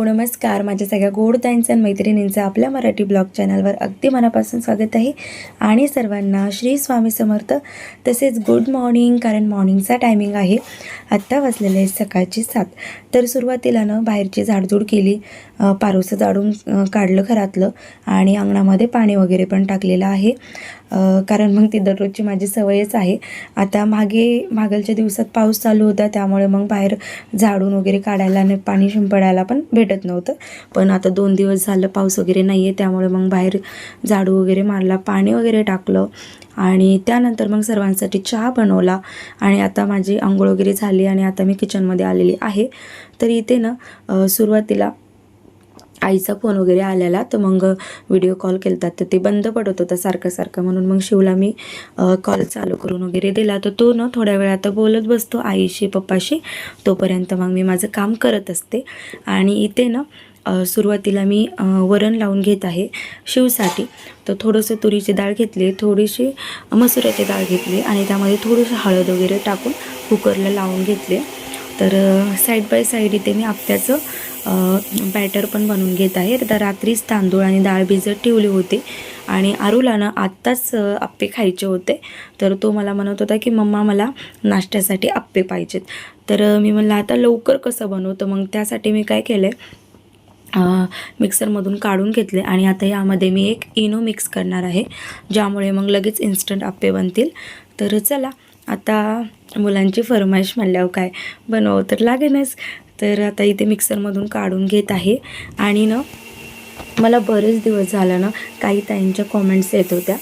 Hello नमस्कार. माझ्या सगळ्या गोड ताईंचं आणि मैत्रिणींचं आपल्या मराठी ब्लॉग चॅनलवर अगदी मनापासून स्वागत आहे. आणि सर्वांना श्री स्वामी समर्थ तसेच गुड मॉर्निंग कारण मॉर्निंगचा टायमिंग आहे. आत्ता वाजलेले आहे सकाळची सात. तर सुरुवातीला ना बाहेरची झाडझूड केली. पारोसं जाडून काढलं घरातलं. आणि अंगणामध्ये पाणी वगैरे पण टाकलेलं आहे. कारण मग ती दररोजची माझी सवयच आहे. आता मागे मागलच्या दिवसात पाऊस चालू होता त्यामुळे मग बाहेर झाडून वगैरे काढायला आणि पाणी शिंपडायला पण भेटत नव्हतं. पण आता दोन दिवस झालं पाऊस वगैरे नाही आहे त्यामुळे मग बाहेर झाडू वगैरे मारला पाणी वगैरे टाकलं. आणि त्यानंतर मग सर्वांसाठी चहा बनवला. आणि आता माझी आंघोळ वगैरे झाली आणि आता मी किचनमध्ये आलेली आहे. तर इथे ना सुरुवातीला आईचा फोन वगैरे आलेला तर मग व्हिडिओ कॉल केला तर ते बंद पडत होतं सारखं सारखं. म्हणून मग शिवला मी कॉल चालू करून वगैरे दिला. तर तो ना थोड्या वेळ आता बोलत बसतो आईशी पप्पाशी. तोपर्यंत मग मी माझं काम करत असते. आणि इथे ना सुरुवातीला मी वरण लावून घेत आहे शिवसाठी. तर थोडंसं तुरीची डाळ घेतली थोडीशी मसुराची डाळ घेतली आणि त्यामध्ये थोडीशी हळद वगैरे टाकून कुकरला लावून घेतले. तर साईड बाय साईड इथे मी आपल्याचं बॅटर पण बनवून घेत आहे तर रात्रीच तांदूळ आणि डाळ भिजत ठेवली होती. आणि आरूला ना आत्ताच आप्पे खायचे होते. तर तो मला म्हणत होता की मम्मा मला नाश्त्यासाठी आप्पे पाहिजेत. तर मी म्हणलं आता लवकर कसं बनवतं मग त्यासाठी मी काय केलं आहे मिक्सरमधून काढून घेतले. आणि आता यामध्ये मी एक इनो मिक्स करणार आहे ज्यामुळे मग लगेच इन्स्टंट आप्पे बनतील. तर चला आता मुलांची फरमाईश म्हणल्यावर काय बनवावं तर लागेनच तर आता इथे मिक्सरमधून काढून घेत आहे. आणि ना मला बरेच दिवस झाला ना काही ताईंच्या कॉमेंट्स येत होत्या.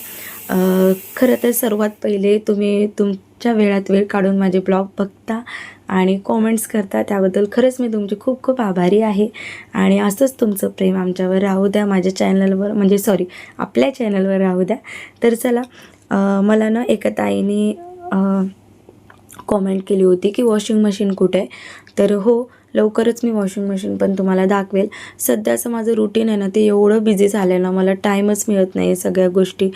खरं तर सर्वात पहिले तुम्ही तुमच्या वेळात वेळ काढून माझे ब्लॉग बघता आणि कॉमेंट्स करता त्याबद्दल खरंच मी तुमची खूप खूप आभारी आहे. आणि असंच तुमचं प्रेम आमच्यावर राहू द्या माझ्या चॅनलवर म्हणजे सॉरी आपल्या चॅनलवर राहू द्या. तर चला मला ना एका ताईने कॉमेंट केली होती की वॉशिंग मशीन कुठे आहे? तर हो लवकरच मी वॉशिंग मशीन पण तुम्हाला दाखवेल. सध्याचं माझं रुटीन आहे ना ते एवढं बिझी झालं आहे ना मला टाईमच मिळत नाही सगळ्या गोष्टी.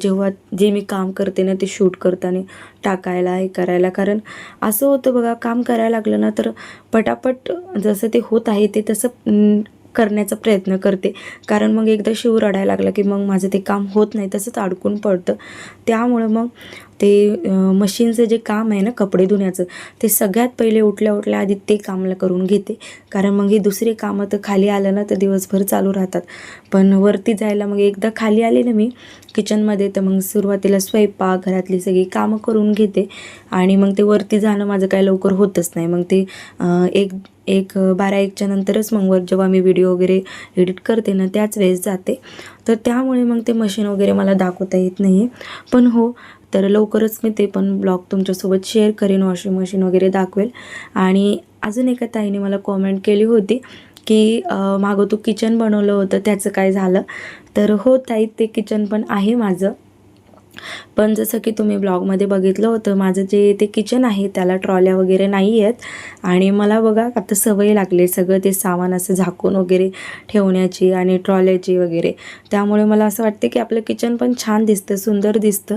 जेव्हा जे मी काम करते ना ते शूट करताना टाकायला हे करायला. कारण असं होतं बघा काम करायला लागलं ना तर पटापट जसं ते होत आहे ते तसं करण्याचा प्रयत्न करते. कारण मग एकदा शिव रडायला लागला की मग माझं ते काम होत नाही तसंच अडकून पडतं. त्यामुळं मग ते मशीनचं जे काम आहे ना कपडे धुण्याचं ते सगळ्यात पहिले उठल्या उठल्या आधी ते कामला करून घेते. कारण मग ही दुसरी कामं तर खाली आलं ना तर दिवसभर चालू राहतात. पण वरती जायला मग एकदा खाली आले ना मी किचनमध्ये तर मग सुरुवातीला स्वयंपाक घरातली सगळी कामं करून घेते. आणि मग ते वरती जाणं माझं काय लवकर होतच नाही. मग ते एक एक बारा एकच्या नंतरच मग जेव्हा मी व्हिडिओ वगैरे एडिट करते ना त्याच वेळेस जाते. तर त्यामुळे मग ते मशीन वगैरे मला दाखवता येत नाही आहे पण हो तर लवकरच मी ते पण ब्लॉग तुमच्यासोबत शेअर करेन वॉशिंग मशीन वगैरे दाखवेल. आणि अजून एका ताईने मला कॉमेंट केली होती की मागं तू किचन बनवलं होतं त्याचं काय झालं? तर हो ताई ते किचन पण आहे माझं. पण जसं की तुम्ही ब्लॉगमध्ये बघितलं होतं माझं जे ते किचन आहे त्याला ट्रॉल्या वगैरे नाही आहेत आणि मला बघा आता सवय लागली सगळं ते सामान असं झाकून वगैरे ठेवण्याची आणि ट्रॉल्याची वगैरे. त्यामुळे मला असं वाटते की आपलं किचन पण छान दिसतं सुंदर दिसतं.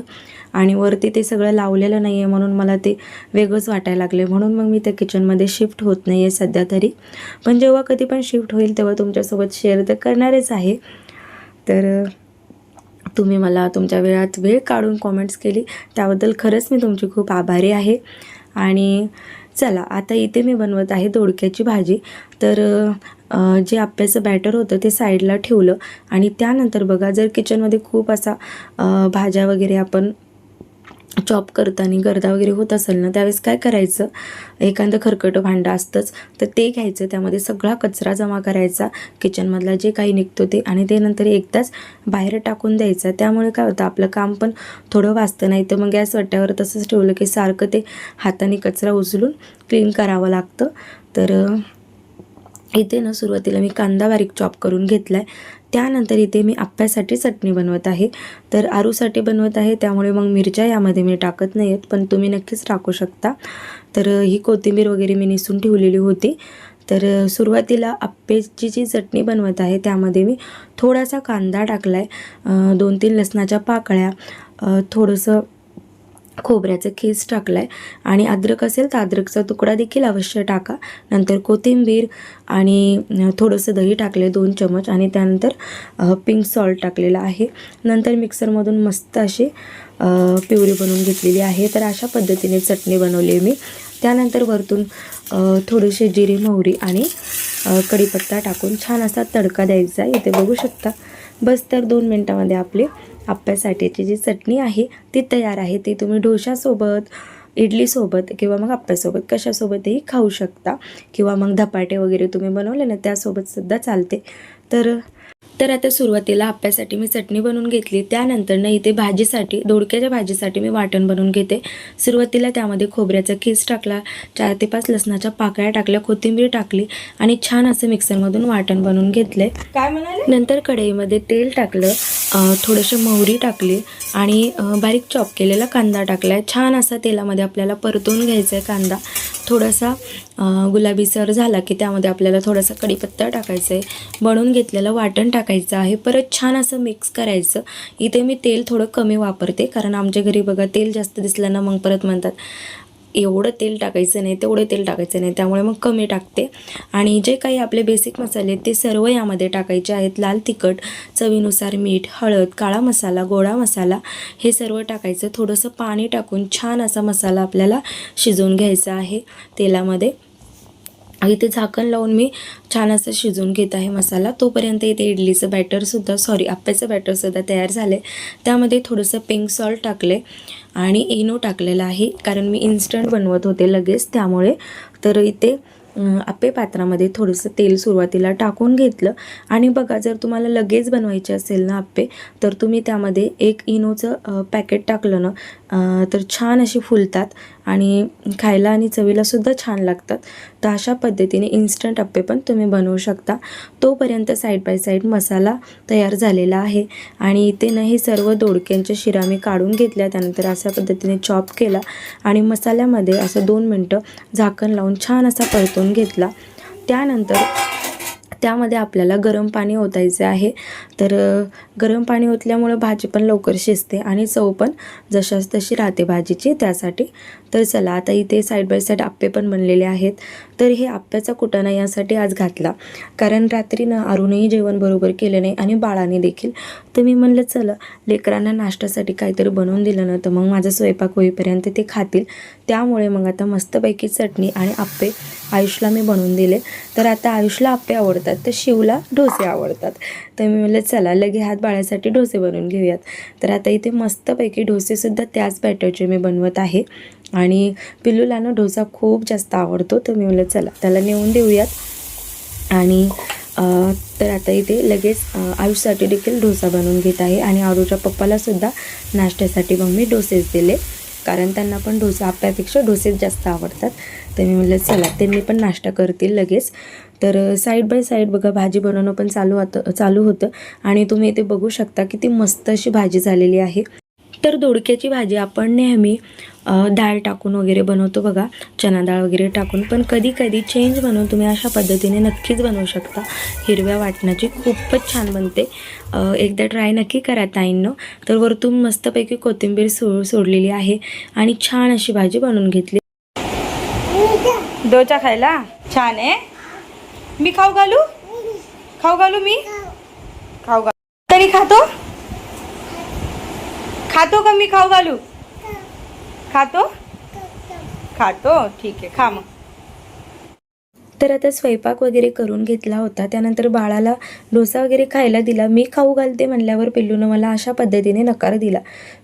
आणि वरती ते सगळं लावलेलं नाही आहे म्हणून मला ते वेगळंच वाटायला लागले म्हणून मग मी त्या किचनमध्ये शिफ्ट होत नाही आहे सध्या तरी. पण जेव्हा कधी पण शिफ्ट होईल तेव्हा तुमच्यासोबत शेअर तर करणारच आहे. तर तुम्ही मला तुमच्या वेळात वेळ काढून कॉमेंट्स केली. त्याबद्दल खरंच मी तुमची खूप आभारी आहे. आणि चला आता इथे मी बनवत आहे दोडक्याची भाजी. तर जे आप्याचं बॅटर होतं ते साईडला ठेवलं. आणि त्यानंतर बघा जर किचनमध्ये खूप असा भाज्या वगैरे आपण चॉप करताना गर्दा वगैरे होत असेल ना त्यावेळेस काय करायचं? एखादं खरकटं भांडं असतंच तर ते घ्यायचं. त्यामध्ये सगळा कचरा जमा करायचा. किचनमधला जे काही निघतो ते आणि ते नंतर एकदाच बाहेर टाकून द्यायचं. त्यामुळे काय होतं आपलं काम पण थोडं वाचतं. नाही तर मग गॅस वाट्यावर तसंच ठेवलं की सारखं ते हाताने कचरा उचलून क्लीन करावं लागतं. तर इथे ना सुरुवातीला मी कांदा बारीक चॉप करून घेतला आहे त्यानंतर इथे मी आप्प्यासाठी चटणी बनवत आहे. तर आरूसाठी बनवत आहे त्यामुळे मग मिरच्या यामध्ये मी टाकत नाही आहेत पण तुम्ही नक्कीच टाकू शकता. तर ही कोथिंबीर वगैरे मी निसून ठेवलेली होती. तर सुरुवातीला आप्याची जी चटणी बनवत आहे त्यामध्ये मी थोडासा कांदा टाकला आहे दोन तीन लसणाच्या पाकळ्या थोडंसं खोबऱ्याचं खीस टाकला आहे आणि अद्रक असेल तर अद्रकचा तुकडा देखील अवश्य टाका. नंतर कोथिंबीर आणि थोडंसं दही टाकले दोन चमच आणि त्यानंतर पिंक सॉल्ट टाकलेलं आहे. नंतर मिक्सरमधून मस्त अशी प्युरी बनवून घेतलेली आहे. तर अशा पद्धतीने चटणी बनवली आहे मी. त्यानंतर वरतून थोडीशी थोडेसे जिरे मोहरी आणि कढीपत्ता टाकून छान असा तडका द्यायचा. आहे इथे बघू शकता बस तर दोन मिनटामध्ये आपली आप्प्यासाठीची जी चटणी आहे ती तयार आहे. ती तुम्ही डोशासोबत इडलीसोबत किंवा मग आप्यासोबत कशासोबतही खाऊ शकता. किंवा मग धपाटे वगैरे तुम्ही बनवले ना त्यासोबतसुद्धा चालते. तर तर आता सुरुवातीला आप्यासाठी मी चटणी बनवून घेतली. त्यानंतर ना इथे भाजीसाठी दोडक्याच्या भाजीसाठी मी वाटण बनवून घेते. सुरुवातीला त्यामध्ये खोबऱ्याचा खीस टाकला चार ते पाच लसणाच्या पाकळ्या टाकल्या कोथिंबीर टाकली आणि छान असं मिक्सरमधून वाटण बनवून घेतले. काय म्हणाले? नंतर कढईमध्ये तेल टाकलं अ, थोडीशी मोहरी टाकली आणि बारीक चॉप केलेला कांदा टाकला. आहे छान असा तेलामध्ये आपल्याला परतून घ्यायचा आहे कांदा. थोडासा गुलाबीसर झाला की त्यामध्ये आपल्याला थोडासा कढीपत्ता टाकायचा आहे बनवून घेतलेलं वाटण टाकायचं आहे. परत छान असं मिक्स करायचं. इथे मी तेल थोडं कमी वापरते. कारण आमच्या घरी बघा तेल जास्त दिसलं ना मग परत म्हणतात एवढं तेल टाकायचं नाही तेवढं तेल टाकायचं नाही. त्यामुळे मग कमी टाकते. आणि जे काही आपले बेसिक मसाले आहेत ते सर्व यामध्ये टाकायचे आहेत. लाल तिखट चवीनुसार मीठ हळद काळा मसाला गोडा मसाला हे सर्व टाकायचं. थोडंसं पाणी टाकून छान असा मसाला आपल्याला शिजवून घ्यायचा आहे तेलामध्ये. इथे झाकण लावून मी छान असं शिजवून घेत आहे मसाला. तोपर्यंत इथे इडलीचं बॅटरसुद्धा सॉरी आप्प्याचं बॅटरसुद्धा तयार झाले त्यामध्ये थोडंसं पिंक सॉल्ट टाकले आणि इनो टाकलेलं आहे कारण मी इन्स्टंट बनवत होते लगेच. त्यामुळे तर इथे आप्पे पात्रामध्ये थोडंसं तेल सुरुवातीला टाकून घेतलं. आणि बघा जर तुम्हाला लगेच बनवायचे असेल ना आप्पे तर तुम्ही त्यामध्ये एक इनोचं पॅकेट टाकलं ना तर छान अशी फुलतात. आणि खायला आणि चवीलासुद्धा छान लागतात. तर अशा पद्धतीने इन्स्टंट अप्पे पण तुम्ही बनवू शकता. तोपर्यंत साईड बाय साईड मसाला तयार झालेला आहे. आणि इथे ना हे सर्व दोडक्यांच्या शिरा मी काढून घेतल्या. त्यानंतर अशा पद्धतीने चॉप केला. आणि मसाल्यामध्ये असं दोन मिनटं झाकण लावून छान असा परतून घेतला. त्यानंतर त्यामध्ये आपल्याला गरम पाणी ओतायचे आहे. तर गरम पाणी ओतल्यामुळं भाजी पण लवकर शिजते आणि चव पण जशाच तशी राहते भाजीची. त्यासाठी तर चला आता इथे साईड बाय साईड आप्पे पण बनलेले आहेत. तर हे आप्प्याचा कुटाणा यासाठी आज घातला. कारण रात्री ना अरुणही जेवण बरोबर केलं नाही आणि बाळाने देखील. तर मी म्हणलं चला लेकरांना नाश्त्यासाठी काहीतरी बनवून दिलं ना तर मग माझा स्वयंपाक होईपर्यंत ते खातील. त्यामुळे मग आता मस्तपैकी चटणी आणि आप्पे आयुषला मी बनवून दिले. तर आता आयुषला आप्पे आवडतात तर शिवला डोसे आवडतात. तर मी म्हणलं चला लगे हात बाळासाठी डोसे बनवून घेऊयात. तर आता इथे मस्तपैकी डोसेसुद्धा त्याच बॅटरचे मी बनवत आहे. आणि पिल्लूला ना डोसा खूप जास्त आवडतो तर मी म्हणलं चला त्याला नेऊन देऊयात. आणि तर आता इथे लगेच आयुषसाठी देखील डोसा बनवून घेत आहे आणि आरूच्या पप्पालासुद्धा नाश्त्यासाठी मग मी डोसेच दिले कारण त्यांना पण डोसा आप्यापेक्षा डोसेच जास्त आवडतात. तर मी म्हणलं चला त्यांनी पण नाश्ता करतील लगेच. तर साईड बाय साईड बघा भाजी बनवणं पण चालू होतं चालू होतं आणि तुम्ही इथे बघू शकता किती मस्त अशी भाजी झालेली आहे. तर दोडक्याची भाजी आपण नेहमी डाळ टाकून वगैरे बनवतो बघा. चना डाळ वगैरे टाकून. पण कधी कधी चेंज बनवून तुम्ही अशा पद्धतीने नक्कीच बनवू शकता. हिरव्या वाटणाची खूपच छान बनते. एकदा ट्राय नक्की करा ताईंनो. तर वरतून मस्तपैकी कोथिंबीर सो सोडलेली आहे आणि छान अशी भाजी बनवून घेतली. डोचा खायला? छान आहे. मी खाऊ घालू? खाऊ घालू मी? खाऊ घालू. तरी खातो? खातो का मी? खाऊ घालू? खातो? खातो. ठीक आहे खा मग. तर आता स्वयंपाक वगैरे करून घेतला होता. त्यानंतर बाळाला डोसा वगैरे खायला दिला. मी खाऊ घालते म्हणल्यावर पिल्लूनं मला अशा पद्धतीने नकार दिला.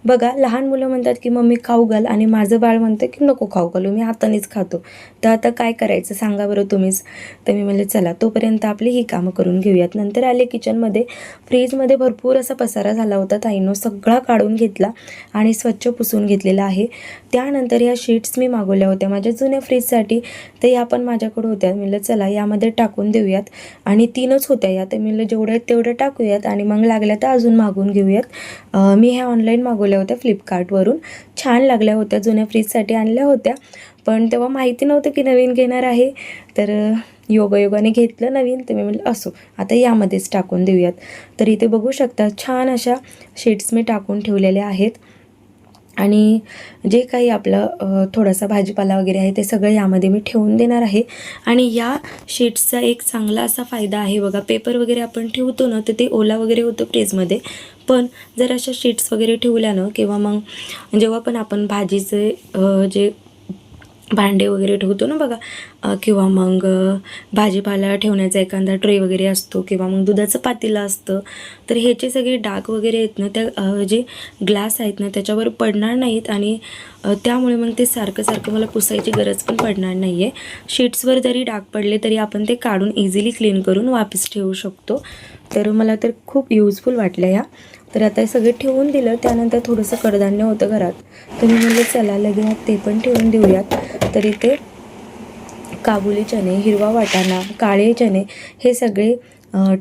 बघा लहान मुलं म्हणतात की मम्मी खाऊ घाल. आणि माझं बाळ म्हणतं की नको खाऊ घालू मी हातानेच खातो. तर आता काय करायचं सांगा बरं तुम्हीच. तर मी म्हणलं चला तोपर्यंत आपली ही कामं करून घेऊयात. नंतर आले किचनमध्ये. फ्रीजमध्ये भरपूर असा पसारा झाला होता. ताईनं सगळा काढून घेतला आणि स्वच्छ पुसून घेतलेला आहे. त्यानंतर ह्या शीट्स मी मागवल्या होत्या. माझ्या जुन्या फ्रीजसाठी तर या पण माझ्याकडं होत्या. म्हणलं चला यामध्ये टाकून देऊयात. आणि तीनच होत्या या तर म्हणलं जेवढ्या आहेत तेवढ्या टाकूयात आणि मग लागल्या तर अजून मागून घेऊयात. मी ह्या ऑनलाईन मागवल्या होत्या फ्लिपकार्टवरून छान लागल्या होत्या जुन्या फ्रीजसाठी आणल्या होत्या. पण तेव्हा माहिती नव्हतं की नवीन घेणार आहे. तर योगायोगाने घेतलं नवीन. तर मी म्हटलं असो आता यामध्येच टाकून देऊयात. तर इथे बघू शकता छान अशा शीट्स मी टाकून ठेवलेल्या आहेत. आणि जे काही आपलं थोडासा भाजीपाला वगैरे आहे ते सगळं यामध्ये मी ठेवून देणार आहे. आणि या शीट्सचा एक चांगला असा फायदा आहे. बघा पेपर वगैरे आपण ठेवतो ना तर ते ओला वगैरे होतं फ्रीजमध्ये. पण जर अशा शीट्स वगैरे ठेवल्यानं किंवा मग जेव्हा पण आपण भाजीचे जे भांडे वगैरे ठेवतो ना बघा. किंवा मग भाजीपाला ठेवण्याचा एखादा ट्रे वगैरे असतो किंवा मग दुधाचं पातेलं असतं. तर ह्याचे सगळे डाग वगैरे आहेत ना त्या जे ग्लास आहेत ना त्याच्यावर पडणार नाहीत आणि त्यामुळे मग ते सारखं सारखं मला पुसायची गरज पण पडणार नाही आहे शीट्सवर जरी डाग पडले तरी आपण ते काढून इझिली क्लीन करून वापस ठेवू शकतो. तर मला तर खूप युजफुल वाटलं ह्या तर आता हे सगळे ठेवून दिलं. त्यानंतर थोडंसं कडधान्य होतं घरात. तर मी म्हणलं चला लगेच ते पण ठेवून देऊयात. तर इथे काबुली चणे हिरवा वाटाणा काळे चणे हे सगळे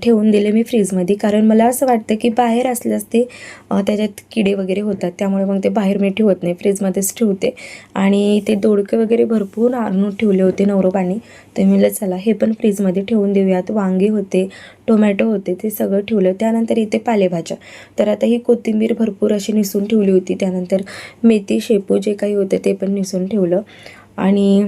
ठेवून दिले मी फ्रीजमध्ये. कारण मला असं वाटतं की बाहेर असल्यास ते त्याच्यात किडे वगैरे होतात. त्यामुळे मग ते बाहेर मी ठेवत नाही. फ्रीजमध्येच ठेवते. आणि ते दोडके वगैरे भरपूर आणून ठेवले होते नवरोपाने तर मी चला हे पण फ्रीजमध्ये ठेवून देऊयात. वांगे होते टोमॅटो होते ते सगळं ठेवलं. त्यानंतर इथे पालेभाज्या. तर आता ही कोथिंबीर भरपूर अशी निसून ठेवली होती. त्यानंतर मेथी शेपू जे काही होते ते पण निसून ठेवलं. आणि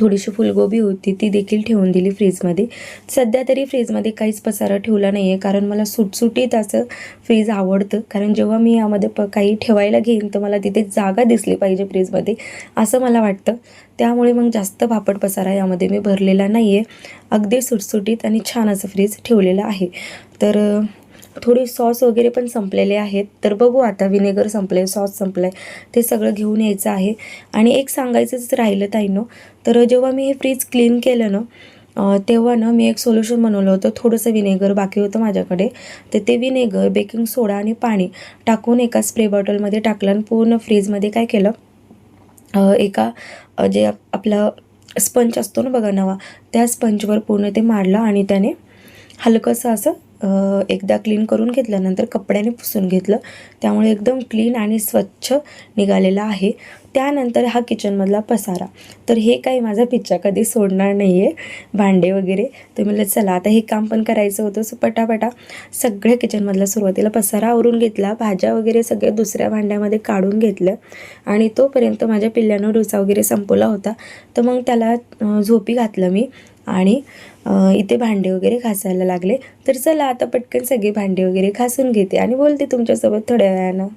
थोडीशी फुलगोबी होती ती देखील ठेवून दिली फ्रीजमध्ये. सध्या तरी फ्रीजमध्ये काहीच पसारा ठेवला नाही आहे कारण मला सुटसुटीत असं फ्रीज आवडतं. कारण जेव्हा मी यामध्ये प काही ठेवायला घेईन तर मला तिथे जागा दिसली पाहिजे फ्रीजमध्ये असं मला वाटतं. त्यामुळे मग जास्त भापट पसारा यामध्ये मी भरलेला नाही आहे अगदी सुटसुटीत आणि छान असं फ्रीज ठेवलेलं आहे. तर थोडी सॉस वगैरे पण संपलेले आहेत. तर बघू आता विनेगर संपले सॉस संपलं ते सगळं घेऊन यायचं आहे. आणि एक सांगायचंच राहिलं ताईनो तर जेव्हा मी हे फ्रीज क्लीन केलं ना तेव्हा ना मी एक सोल्युशन बनवलं होतं. थोडंसं विनेगर बाकी होतं माझ्याकडे. तर ते विनेगर बेकिंग सोडा आणि पाणी टाकून एका स्प्रे बॉटलमध्ये टाकलं आणि पूर्ण फ्रीजमध्ये काय केलं एका जे आप- आपलं स्पंज असतो ना बघा नवा त्या स्पंजवर पूर्ण ते मारलं आणि त्याने हलकंसं असं एकदा क्लीन करून घेतल्यानंतर कपड्याने पुसून घेतलं. त्यामुळे एकदम क्लीन आणि स्वच्छ निघालेला आहे. त्यानंतर हा किचनमधला पसारा. तर हे काही माझा पिच्चा कधी सोडणार नाही आहे भांडे वगैरे. तर म्हणलं चला आता हे काम पण करायचं होतं सो पटापटा सगळ्या किचनमधला सुरुवातीला पसारा आवरून घेतला. भाज्या वगैरे सगळ्या दुसऱ्या भांड्यामध्ये काढून घेतलं. आणि तोपर्यंत माझ्या पिल्ल्यानं डोसा वगैरे संपवला होता. तर मग त्याला झोपी घातलं मी. आणि इथे भांडे वगैरे घासायला लागले. तर चला आता पटकन सगळे भांडे वगैरे घासून घेते आणि बोलते तुमच्यासोबत थोड्या वेळानं.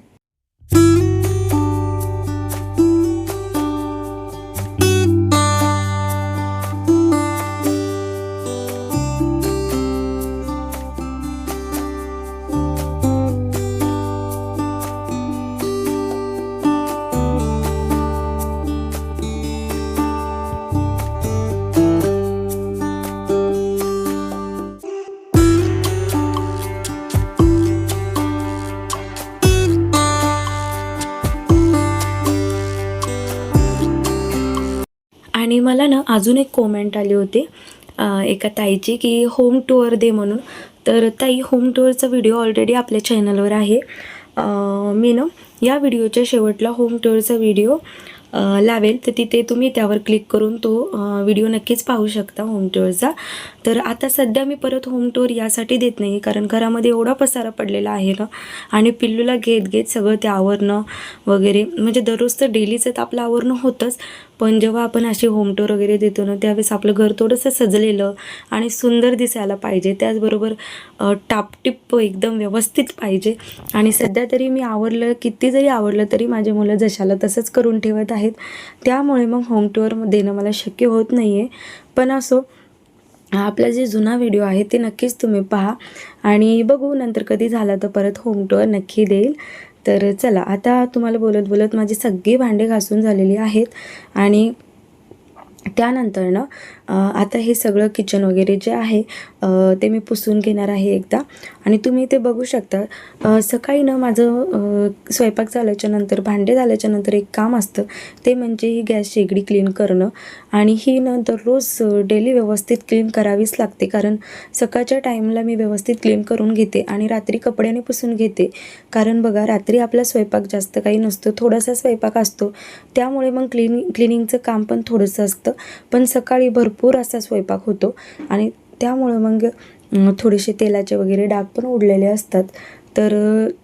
मला ना अजून एक कॉमेंट आली होती. एका ताईची की होम टूअर दे म्हणून. तर ताई होम टूअरचा व्हिडिओ ऑलरेडी आपल्या चॅनलवर आहे. मी ना या व्हिडिओच्या शेवटला होम टूअरचा व्हिडिओ लावेल. तर तिथे तुम्ही त्यावर क्लिक करून तो व्हिडिओ नक्कीच पाहू शकता होम टूअरचा तर आता सध्या मी परत होम टूअर यासाठी देत नाही कारण घरामध्ये एवढा पसारा पडलेला आहे ना. आणि पिल्लूला घेत घेत सगळं ते आवरणं वगैरे म्हणजे दररोज तर डेलीचं तर आपलं आवरणं होतंच. पण जेव्हा आपण अशी होम टूर वगैरे देतो ना त्यावेळेस आपलं घर थोडंसं सजलेलं आणि सुंदर दिसायला पाहिजे. त्याचबरोबर टापटिप एकदम व्यवस्थित पाहिजे. आणि सध्या तरी मी आवडलं किती जरी आवडलं तरी माझे मुलं जशाला तसंच करून ठेवत आहेत. त्यामुळे मग होम टूर देणं मला शक्य होत नाही आहे पण असो आपला जे जुना व्हिडिओ आहे ते नक्कीच तुम्ही पहा. आणि बघू नंतर कधी झाला तर परत होम टूर नक्की देईल. तर चला आता तुम्हाला बोलत बोलत माझी सगळी भांडे घासून झालेली आहेत आणि त्यानंतर ना आता हे सगळं किचन वगैरे जे आहे ते मी पुसून घेणार आहे एकदा. आणि तुम्ही ते बघू शकता सकाळी ना माझं स्वयंपाक झाल्याच्यानंतर भांडे झाल्याच्यानंतर एक काम असतं ते म्हणजे ही गॅस शेगडी क्लीन करणं. आणि ही नंतर रोज डेली व्यवस्थित क्लीन करावीच लागते कारण सकाळच्या टाईमला मी व्यवस्थित क्लीन करून घेते आणि रात्री कपड्याने पुसून घेते. कारण बघा रात्री आपला स्वयंपाक जास्त काही नसतो थोडासा स्वयंपाक असतो. त्यामुळे मग क्लीन क्लिनिंगचं काम पण थोडंसं असतं. पण सकाळी भरपूर असा स्वयंपाक होतो. आणि त्यामुळं मग थोडेसे तेलाचे वगैरे डाग पण उडलेले असतात. तर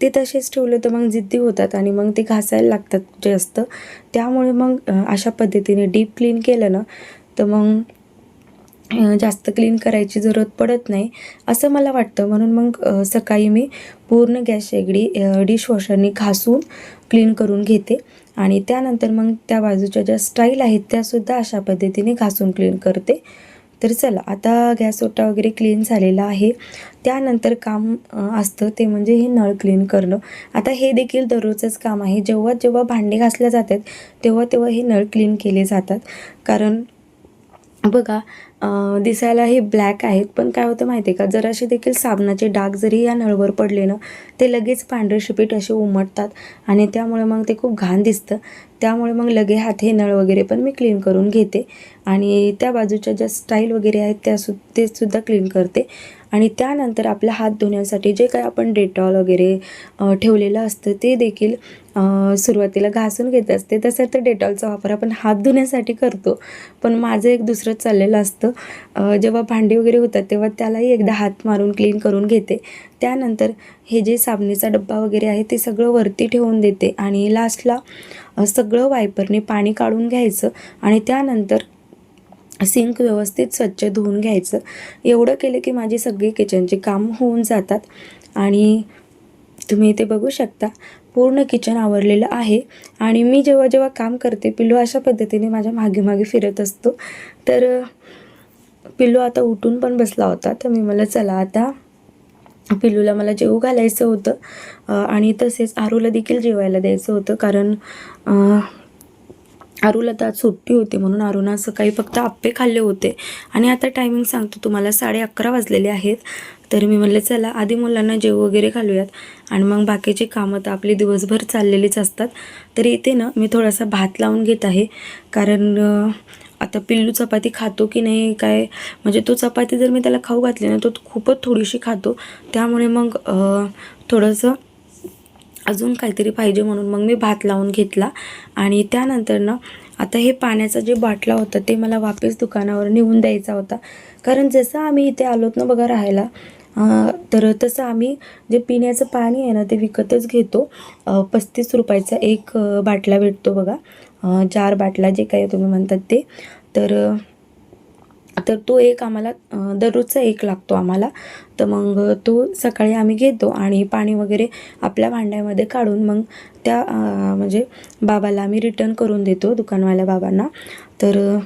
ते तसेच ठेवलं तर मग जिद्दी होतात आणि मग ते घासायला लागतात जास्त. त्यामुळे मग अशा पद्धतीने डीप क्लीन केलं ना तर मग जास्त क्लीन करायची जरूरत पडत नाही असं मला वाटतं. म्हणून मग सकाळी मी पूर्ण गॅस शेगडी अ, डिशवॉशरनी घासून क्लीन करून घेते. आणि त्यानंतर मग त्या बाजूच्या ज्या स्टाईल आहेत त्यासुद्धा अशा पद्धतीने घासून क्लीन करते. तर चला आता गॅस ओटा वगैरे क्लीन झालेला आहे. त्यानंतर काम असतं ते म्हणजे हे नळ क्लीन करणं. आता हे देखील दररोजच काम आहे. जेव्हा जेव्हा भांडे घासल्या जातात तेव्हा तेव्हा हे नळ क्लीन केले जातात. कारण बघा दिसायला हे ब्लॅक आहेत पण काय होतं माहिती आहे का? जराशी देखील साबणाचे डाग जरी या नळवर पडले ना ते लगेच पांढरे शिपीट असे उमटतात आणि त्यामुळे मग ते खूप घाण दिसतं. त्यामुळे मग लगे हात हे नळ वगैरे पण मी क्लीन करून घेते आणि त्या बाजूच्या ज्या स्टाईल वगैरे आहेत त्या सु ते सुद्धा क्लीन करते. आणि त्यानंतर आपला हात धुण्यासाठी जे काय आपण डेटॉल वगैरे ठेवलेलं असतं ते देखील सुरुवातीला घासून घेत असते. तसं तर डेटॉलचा वापर आपण हात धुण्यासाठी करतो. पण माझं एक दुसरं चाललेलं असतं. जेव्हा भांडी वगैरे होतात तेव्हा त्यालाही एकदा हात मारून क्लीन करून घेते. त्यानंतर हे जे साबणीचा डब्बा वगैरे आहे ते सगळं वरती ठेवून देते आणि लास्टला सगळं वायपरने पाणी काढून घ्यायचं आणि त्यानंतर सिंक व्यवस्थित स्वच्छ धुवून घ्यायचं. एवढं केलं की माझी सगळी किचनची काम होऊन जातात. आणि तुम्ही इथे बघू शकता पूर्ण किचन आवरलेलं आहे. आणि मी जेव्हा जेव्हा काम करते पिल्लू अशा पद्धतीने माझ्या मागे मागे फिरत असतो. तर पिल्लू आता उठून पण बसला होता तर मी मला चला आता पिल्लूला मला जेवू घालायचं होतं. आणि तसेच आरूला देखील जेवायला द्यायचं होतं कारण अरूला तर आज सुट्टी होती म्हणून अरुणा सकाळी फक्त आप्पे खाल्ले होते. आणि आता टायमिंग सांगतो तुम्हाला साडे अकरा वाजलेले आहेत. तर मी म्हणलं चला आधी मुलांना जेव वगैरे घालूयात. आणि मग बाकीची कामं तर आपली दिवसभर चाललेलीच असतात. तर इथे ना मी थोडासा भात लावून घेत आहे. कारण आता पिल्लू चपाती खातो की नाही काय? म्हणजे तो चपाती जर मी त्याला खाऊ घातली ना तो खूपच थोडीशी खातो. त्यामुळे मग थोडंसं अजून काहीतरी पाहिजे म्हणून मग मी भात लावून घेतला. आणि त्यानंतर ना आता हे पाण्याचा जे बाटला होता ते मला वापस दुकानावर नेऊन द्यायचा होता. कारण जसं आम्ही इथे आलोत ना बघा राहायला तर तसं आम्ही जे पिण्याचं पाणी आहे ना ते विकतच घेतो. पस्तीस रुपयाचा एक बाटला भेटतो बघा. चार बाटला जे काही तुम्ही म्हणतात ते. तर तर तो एक आम्हाला दररोजचा एक लागतो आम्हाला. तर मग तो सकाळी आम्ही घेतो आणि पाणी वगैरे आपल्या भांड्यामध्ये काढून मग त्या म्हणजे बाबाला आम्ही रिटर्न करून देतो दुकानवाल्या बाबांना. तर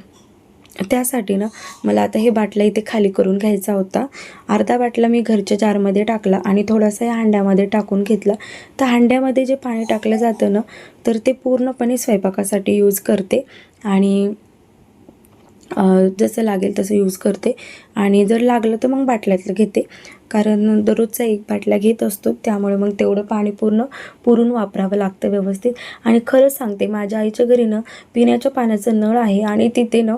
त्यासाठी ना मला आता हे बाटला इथे खाली करून घ्यायचा होता. अर्धा बाटला मी घरच्या जारमध्ये टाकला आणि थोडासा या हांड्यामध्ये टाकून घेतला. तर हांड्यामध्ये जे पाणी टाकलं जातं ना तर ते पूर्णपणे स्वयंपाकासाठी यूज करते. आणि जसं लागेल तसं यूज करते. आणि जर लागलं तर मग बाटल्यातलं घेते. कारण दररोजचा एक बाटल्या घेत असतो त्यामुळे मग तेवढं पाणी पूर्ण पुरून वापरावं लागतं व्यवस्थित. आणि खरंच सांगते माझ्या आईच्या घरी ना पिण्याच्या पाण्याचं नळ आहे आणि तिथे ना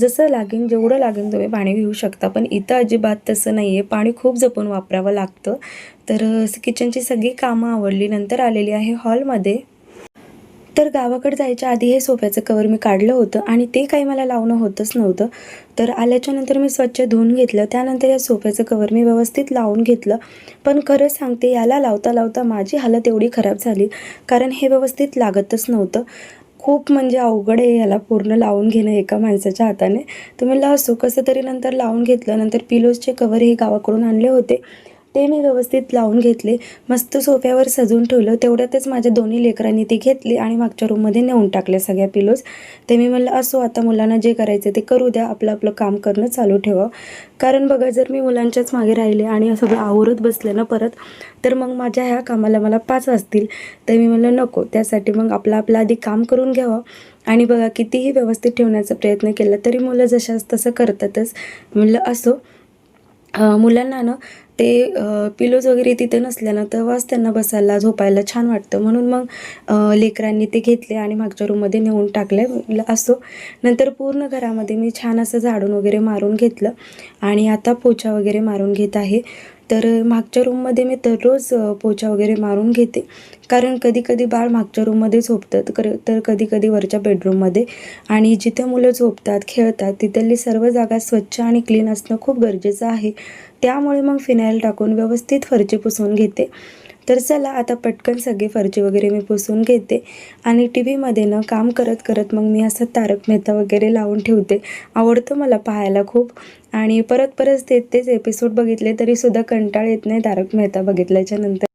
जसं लागेल जेवढं लागेल तुम्ही पाणी घेऊ शकता. पण इथं अजिबात तसं नाही आहे पाणी खूप जपून वापरावं लागतं. तर किचनची सगळी कामं आवडली. नंतर आलेली आहे हॉलमध्ये तर गावाकडे जायच्या आधी हे सोफ्याचं कवर मी काढलं होतं आणि ते काही मला लावणं होतच नव्हतं. तर आल्याच्यानंतर मी स्वच्छ धुवून घेतलं. त्यानंतर या सोफ्याचं कवर मी व्यवस्थित लावून घेतलं. पण खरं सांगते याला लावता लावता माझी हालत एवढी खराब झाली कारण हे व्यवस्थित लागतच नव्हतं. खूप म्हणजे अवघड आहे याला पूर्ण लावून घेणं एका माणसाच्या हाताने. तुम्ही लावसो असो कसं तरी नंतर लावून घेतलं. नंतर पिलोजचे कवर हे गावाकडून आणले होते. ते मी व्यवस्थित लावून घेतले. मस्त सोफ्यावर सजवून ठेवलं. तेवढ्यातच माझ्या दोन्ही लेकरांनी ती घेतली आणि मागच्या रूममध्ये नेऊन टाकल्या सगळ्या पिलोज ते मी म्हणलं असो आता मुलांना जे करायचं ते करू द्या. आपलं आपलं काम करणं चालू ठेवा. कारण बघा जर मी मुलांच्याच मागे राहिले आणि सगळं आवरत बसले ना परत तर मग माझ्या ह्या कामाला मला पाच असतील. तर मी म्हणलं नको. त्यासाठी मग आपलं आपलं आधी काम करून घ्यावं. आणि बघा कितीही व्यवस्थित ठेवण्याचा प्रयत्न केला तरी मुलं जशाच तसं करतातच. म्हणलं असो. मुलांना ना ते पिलोज वगैरे तिथे नसल्या ना तेव्हाच त्यांना बसायला झोपायला छान वाटतं. म्हणून मग लेकरांनी ते घेतले आणि मागच्या रूममध्ये नेऊन टाकले. असो. नंतर पूर्ण घरामध्ये मी छान असं झाडून वगैरे मारून घेतलं. आणि आता पोछा वगैरे मारून घेत आहे. तर मागच्या रूममध्ये मी दररोज पोछा वगैरे मारून घेते. कारण कधी कधी बाळ मागच्या रूममध्ये झोपतात कर तर कधी कधी वरच्या बेडरूममध्ये आणि जिथे मुलं झोपतात खेळतात तिथली सर्व जागा स्वच्छ आणि क्लीन असणं खूप गरजेचं आहे. त्यामुळे मग फिनाईल टाकून व्यवस्थित फरची पुसून घेते. तर चला आता पटकन सगळी फरची वगैरे मी पुसून घेते. आणि टी व्हीमध्ये ना काम करत करत मग मी असं तारक मेहता वगैरे लावून ठेवते. आवडतं मला पाहायला खूप. आणि परत परत ते तेच एपिसोड बघितले तरीसुद्धा कंटाळ येत नाही तारक मेहता बघितल्याच्या नंतर.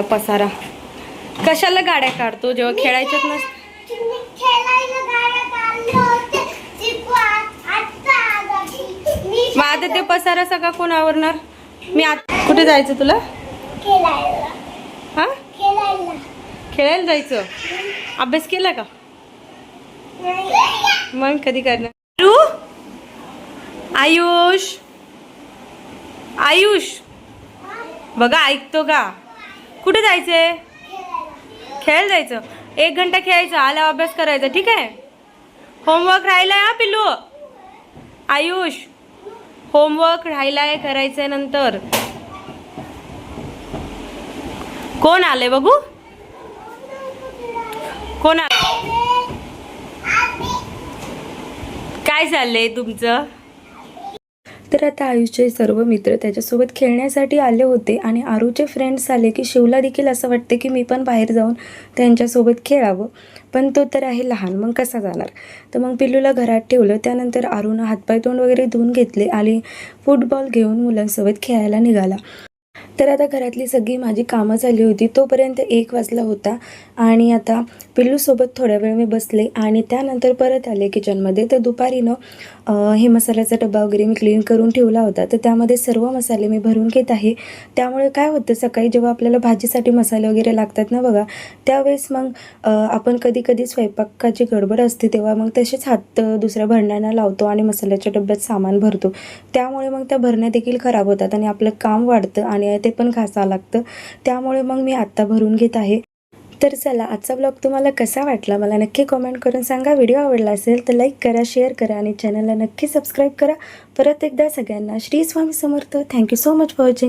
आपल्याला पसारा. कशाला गाड्या काढतो? जेव्हा खेळायच्यात नस मग आता ते पसारा सगळा कोण आवरणार मी आत कुठे जायचं तुला? खेळायला. हा? खेळायला. जायचं? अभ्यास केला का? मग कधी करणार? रू? आयुष? आयुष? बघा ऐकतो का? कुठे जायचंय खेळायला जायचं. एक घंटा खेळायचं आल्यावर अभ्यास करायचा ठीक आहे? होमवर्क राहिलाय हा पिल्लू? आयुष होमवर्क राहिलाय करायचंय नंतर. कोण आलंय बघू? कोण आलं काय चाललंय तुमचं? तर आता आयुषचे सर्व मित्र त्याच्यासोबत खेळण्यासाठी आले होते आणि आरूचे फ्रेंड्स आले की शिवला देखील असं वाटते की मी पण बाहेर जाऊन त्यांच्यासोबत खेळावं. पण तो तर आहे लहान मग कसा जाणार? तर मग पिल्लूला घरात ठेवलं. त्यानंतर आरूनं हातपाय तोंड वगैरे धुवून घेतले आणि फुटबॉल घेऊन मुलांसोबत खेळायला निघाला. तर आता घरातली सगळी माझी कामं झाली होती. तोपर्यंत एक वाजला होता आणि आता पिल्लूसोबत थोड्या वेळ मी बसले आणि त्यानंतर परत आले किचनमध्ये. तर दुपारीनं हे मसाल्याचा डबा वगैरे मी क्लीन करून ठेवला होता. तर त्यामध्ये सर्व मसाले मी भरून घेत आहे. त्यामुळे काय होतं सकाळी जेव्हा आपल्याला भाजीसाठी मसाले वगैरे लागतात ना बघा त्यावेळेस मग आपण कधी कधी स्वयंपाकाची गडबड असते तेव्हा मग तसेच हात दुसऱ्या भरण्यांना लावतो आणि मसाल्याच्या डब्यात सामान भरतो. त्यामुळे मग त्या भरण्या देखील खराब होतात आणि आपलं काम वाढतं आणि ते पण घासावं लागतं. त्यामुळे मग मी आत्ता भरून घेत आहे. तर चला आजचा ब्लॉग तुम्हाला कसा वाटला मला नक्की कमेंट करून सांगा. व्हिडिओ आवडला असेल तर लाईक करा शेअर करा आणि चॅनलला नक्की सबस्क्राईब करा. परत एकदा सगळ्यांना Shri Swami Samarth. Thank you so much for watching